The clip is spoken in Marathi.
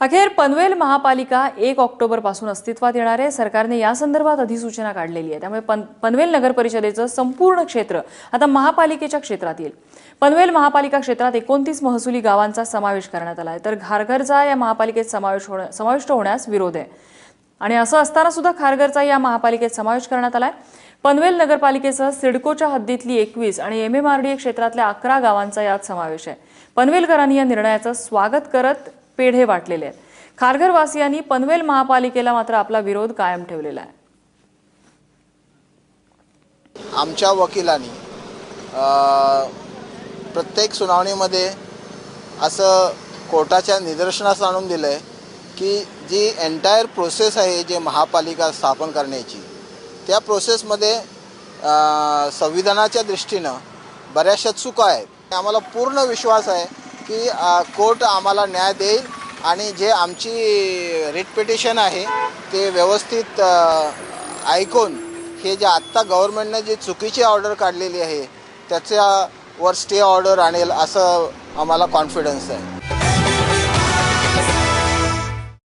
अखेर पनवेल महापालिका एक ऑक्टोबरपासून अस्तित्वात येणार आहे. सरकारने या संदर्भात अधिसूचना काढलेली आहे. त्यामुळे पन पनवेल नगर परिषदेचं संपूर्ण क्षेत्र आता महापालिकेच्या क्षेत्रात येईल. पनवेल महापालिका क्षेत्रात एकोणतीस महसुली गावांचा समावेश करण्यात आला आहे. तर घारघरचा या महापालिकेत समावेश होण्या समाविष्ट होण्यास विरोध आहे. आणि असं असताना सुद्धा खारघरचा या महापालिकेत समावेश करण्यात आलाय पनवेल नगरपालिकेसह सिडकोच्या हद्दीतली एकवीस आणि एम एम आर डी क्षेत्रातल्या अकरा गावांचा यात समावेश आहे. पनवेलकरांनी या निर्णयाचं स्वागत करत पेढे वाटलेले आहेत. खारघरवासियांनी पनवेल महापालिकेला मात्र आपला विरोध कायम ठेवलेला आहे. आमच्या वकिलांनी प्रत्येक सुनावणीमध्ये असं कोर्टाच्या निदर्शनास आणून दिलं आहे की जी एंटायर प्रोसेस आहे जे महापालिका स्थापन करण्याची त्या प्रोसेसमध्ये संविधानाच्या दृष्टीनं बऱ्याचशा चुका आहेत. आम्हाला पूर्ण विश्वास आहे की कोर्ट आम्हाला न्याय देईल आणि जे आमची रिट पिटिशन आहे ते व्यवस्थित ऐकून हे जे आत्ता गव्हर्मेंटनं जी चुकीची ऑर्डर काढलेली आहे त्याच्यावर स्टे ऑर्डर आणेल असं आम्हाला कॉन्फिडन्स आहे.